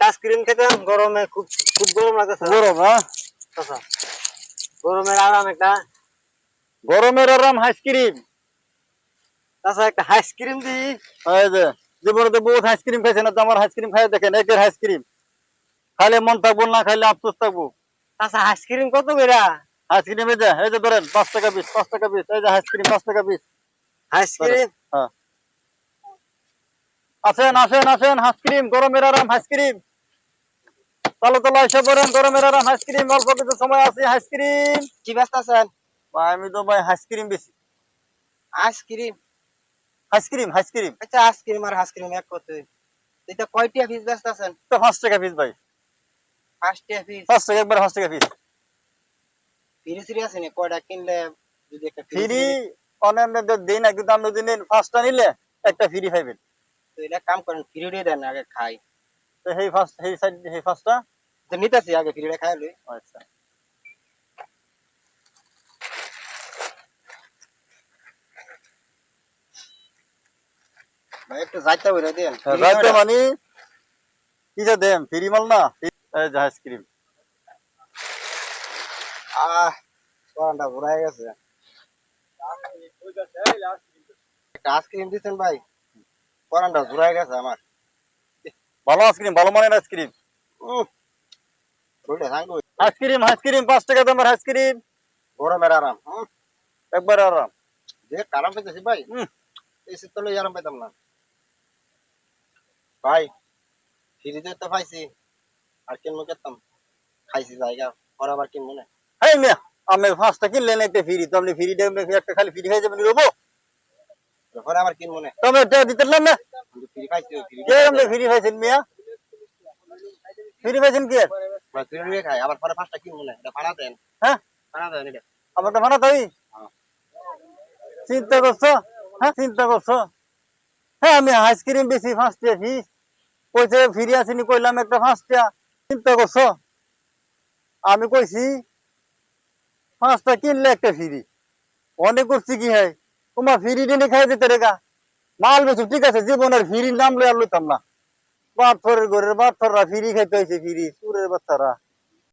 Ice cream খেতাম গরমে খুব খুব গরম হ্যাঁ? চাচা গরমের আরাম একটা। গরমের আরাম আইসক্রিম চাচা একটা আইসক্রিম দি। এই যে জীবনে তো বহুত আইসক্রিম খাইছে না তো আমার আইসক্রিম খাই দেখেন একের আইসক্রিম খাইলে মন থাকব না খাইলে আফসোস থাকব। চাচা আইসক্রিম কত কইরা? আইসক্রিম এই যে এই যে ধরেন পাঁচ টাকা পিস পাঁচ টাকা পিস এই যে আইসক্রিম পাঁচ টাকা পিস আইসক্রিম হ্যাঁ। আসেন আসেন আসেন আইসক্রিম গরমের আরাম আইসক্রিম তালো তালো এসে পড়েন গরমের আরাম আইসক্রিম অল্প কিছু সময় আছে আইসক্রিম কি ব্যস্ত আছেন? ভাই আমি তো ভাই আইসক্রিম বেশি। Ice cream ice cream ice cream আচ্ছা আইসক্রিম আর আইসক্রিম এক করতে। এটা কয়টা পিস ব্যস্ত আছেন? তো পাঁচ টাকা পিস ভাই। পাঁচটা পিস পাঁচ টাকা একবার পাঁচ টাকা পিস ফ্রি সিরি আছে নি? কয়টা কিনলে যদি একটা ফ্রি অন্যান্য দিন না কিন্তু আপনি যদি ফার্স্টটা নিলে একটা ফ্রি পাইবেন। তো এটা কাম করেন ফ্রি দিয়ে দেন আগে খাই। তো সেই ফার্স্ট সেই সাইড সেই ফার্স্টটা তো নিতেছি আগে ফ্রিটা খাই লই আচ্ছা। ভাই একটু যাইতে বলে দেন। রাইতে মানে কি যে দেন ফ্রি মাল না? এই যে আইসক্রিম আহ পরানটা ঘুরাই গেছে। আইসক্রিম দিচ্ছেন ভাই। পরানটা ঘুরাই গেছে আমার। ভালো আইসক্রিম ভালো মানের আইসক্রিম। আইসক্রিম আইসক্রিম পাঁচ টাকা দামের আইসক্রিম। গরমের আরাম একবার আরাম। যে আরাম পাইতেছি ভাই। এই শীত তলে আরাম পাইতাম না। ভাই ফ্রিতে তো পাইছি আর কিনবো কেতাম খাইছি জায়গা পর আবার কিনবো না। এই মিয়া আমি পাঁচটা কিনলেন একটা ফ্রি তো আপনি ফ্রি একটা খালি ফ্রি হয়ে যাবেন রবো। পরে আবার কিনবো না। তবে এটা দিতে না। ফ্রি ফ্রি কে আপনি ফ্রি পাইছেন মিয়া? ফ্রি পাইছেন কি? ফ্রি খাই আবার পরে পাঁচটা কিনবো না। এটা ভাড়া দেন। হ্যাঁ? ভাড়া দেন এটা। আমার তো ভাড়া তাই হ্যাঁ। চিন্তা করছ? হ্যাঁ চিন্তা করছ? হ্যাঁ আমি আইসক্রিম বেশি পাঁচটা ফিস কইছে ফিরে আসিনি কইলাম একটা পাঁচটা। চিন্তা করছ? আমি কইছি পাঁচটা কিনলে একটা ফ্রি। অনেক করছি কি হয় তোমার ফিরি টেনে খাই দিতে রেখা মাল বেশি ঠিক আছে, জীবনের ফিরির নাম লই আর লইতাম না। বাথরের ঘরের বাথররা ফিরি খাইতে হয়েছে ফিরি, সুরের বাচ্চারা